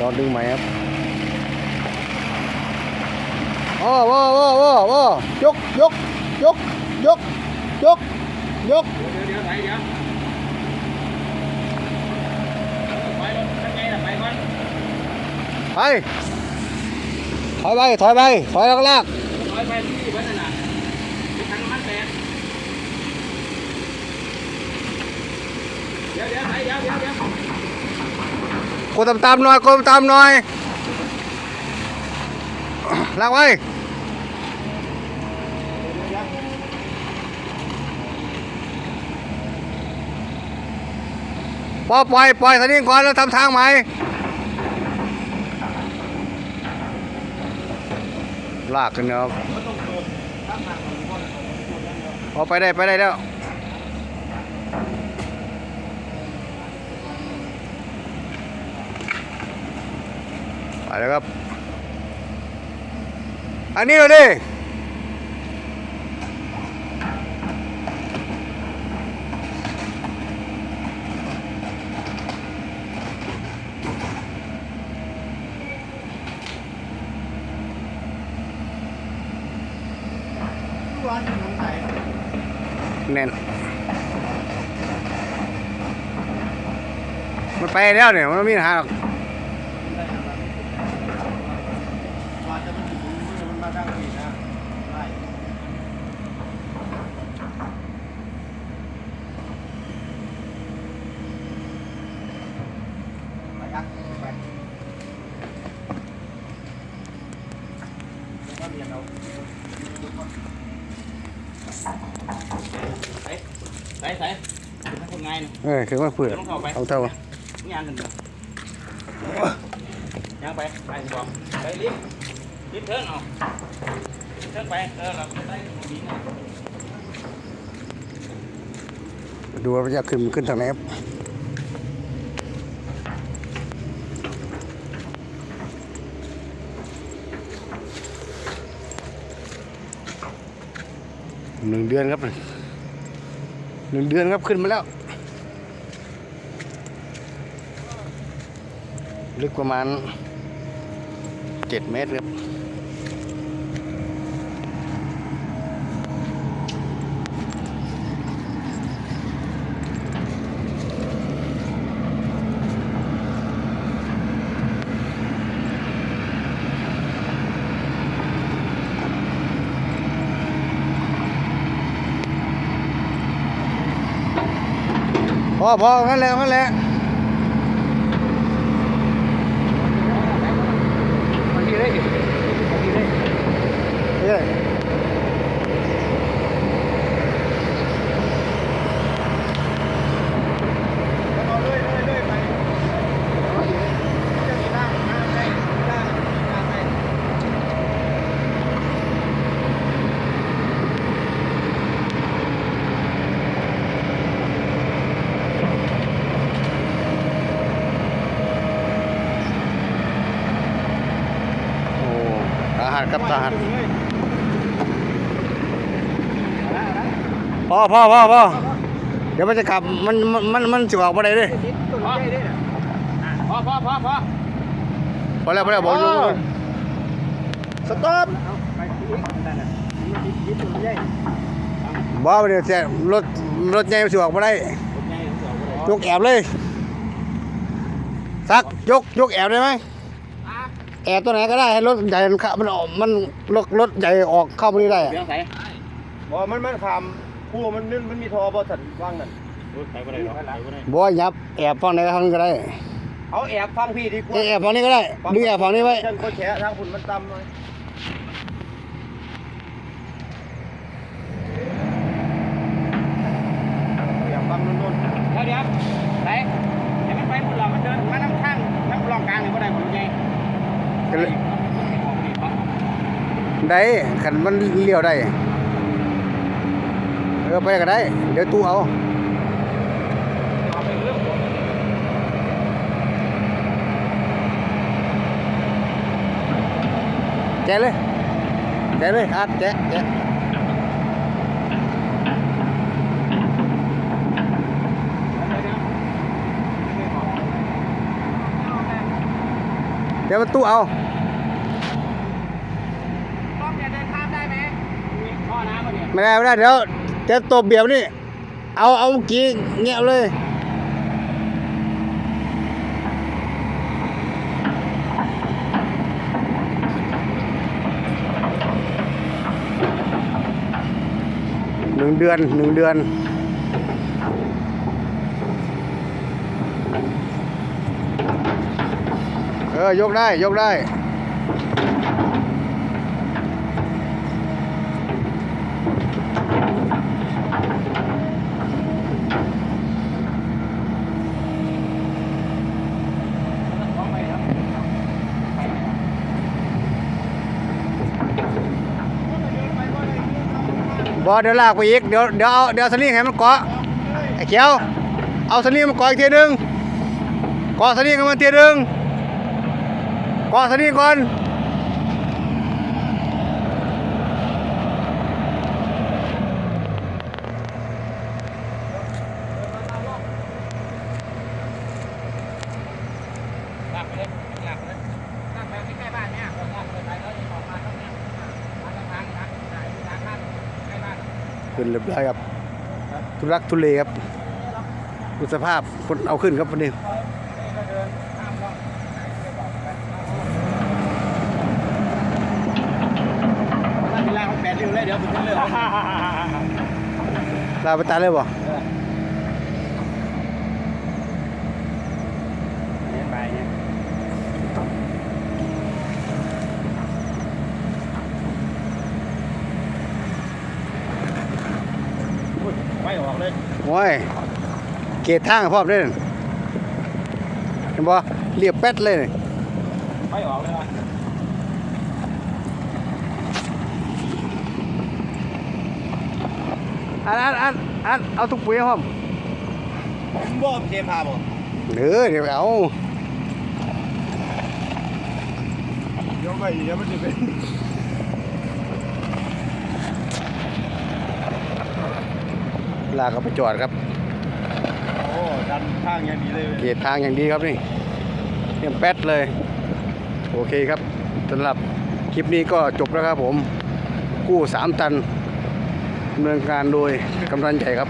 รอดึงใหมครับโอ้โอ้โอ้โอ้โอ้ยกยกยกยกยกยกเดี๋ยวเดี๋ยวไหนเดี๋ยวไปรถทำไงล่ะไปก่อนไปถอยไปถอยไปถอยลากลากถอยไปที่วัดนั่นน่ะไปทางน้ำมันแตกเดี๋ยวเดี๋ยวไหนเดี๋ยวเดี๋ยว ดี๋ยวกดตามๆหน่อยกดตามๆหน่อยลากไว้ปล่อยปล่อยปล่อยสนิ่งก่อนแล้วทำทางใหม่ลากขึ้นครับเอาไปได้ไปได้แล้ว ไปแล้วครับ อันนี้เลยดิแน่นมันไปแล้วเนี่ยมันไม่มีหาหรอก ว่าจะมันถึงมันมาตั้งปีนะไล่ ตักไปแล้วก็เรียนเอาใส่ใส่ใส่คนง่ายนะเออคือว่าเผื่อเองเข้าเท่ามึงางกันเถอะยางไปไปสิบอกไปรีบรีบเทิร์นเอาเทิร์นไปเออเราจะได้ตรงนี้นะดูว่าจะขึ้นขึ้นทางไหน หนึ่งเดือนครับหนึ่งเดือนครับขึ้นมาแล้ว ลึกประมาณเจ็ดเมตรครับ พอพองั้นแหละงั้นแหละเอ้ย เอาเรื่อยเรื่อยเรื่อยไปจะมีบ้างห้ามได้บ้างห้ามได้ โอ้ ทหารครับทหารพอพอพอพอเดี๋ยวมันจะกลับมันมันมันมันจะออกมาได้ดิตัวใหญ่ด้วยนะพอพอพอพอพอแล้วพอแล้วบอกอยู่สต็อปเอาไปอีกนั่นน่ะยิบยิบตัวใหญ่บอกเดี๋ยวจะรถรถใหญ่มันจะออกมาได้ยกแอบเลยสักยกยกแอบได้ไหม แอบตัวไหนก็ได้ให้รถใหญ่มันเข้ามันออกมันรถรถใหญ่ออกเข้ามานี่ได้อะเดี๋ยวใส่บ่มันมันขามคู่มันมันมันมีทอบอสันว่างนั่นใส่ไปเลยหรอใส่ไปเลยบอกยับแอบฝั่งไหนก็ทางนี้ก็ได้เอาแอบฟังพี่ดีกว่าเอ้ยแอบฝั่งนี้ก็ได้ดึงแอบฝั่งนี้ไว้ ฉันก็แฉะทางคุณมันต่ำหน่อยแอบฟังนู่น เดี๋ยวเดี๋ยวใส่เดี๋ยวมันไปหมดหรอมันเดินมาน้ำข้างน้ำรองกลางเลยก็ได้ผมใหญ่ ก็เลย ได้ขันมันเลี้ยวได้เออไปก็ได้ เดี๋ยวตู้เอาเอาไปเรื่องแกะเลยแกะเลยอัดแกะแกะเดี๋ยวมันตู้เอา ต้องจะเดินข้ามได้ไหมมีท่อน้ำมาเนี่ย ไม่ได้ไม่ได้เดี๋ยวเดี๋ยวตบเบียบนี่ เอาเอาเมื่อกี้เงี้ยเลยหนึ่งเดือนหนึ่งเดือนเออยกได้ ยกได้ ต้องไปครับ บอเดี๋ยวลากไปอีกเดี๋ยวเดี๋ยวเอาเดี๋ยวสลิงให้มันเกาะไอ้เขียว เอาสลิงมาเกาะอีกทีหนึงเกาะสลิงให้มันทีหนึงเกาะสลิงก่อนลากไปเลยลากไป ขึ้นเรียบร้อยครับ ทุรักทุเลครับดูสภาพคนเอาขึ้นครับวันนี้ก็เดินข้ามร่องถ้าเวลาเขาแปดเร็วเลยเดี๋ยวผมจะเลิกลาไปตายเลยบ่ เดินไปเนี่ยไม่ออกเลย โอ้ยเกตทางพร้อมเด้นเห็นบ่เรียบแป๊ดเลยนี่ไม่ออกเลยว่ะอันอันอันอันเอาทุกปุ๋ยให้พร้อมบ่เทพาบ่เด้อเดี๋ยวเอาเดี๋ยวไปเดี๋ยวมันจะเป็น ลากเขาไปจอดครับโอ้ดันข้างอย่างดีเลยเกตทางอย่างดีครับนี่เรียบแป๊ดเลย โอเคครับสำหรับคลิปนี้ก็จบแล้วครับผมกู้สามตันดำเนินการโดยกำนันใหญ่ครับ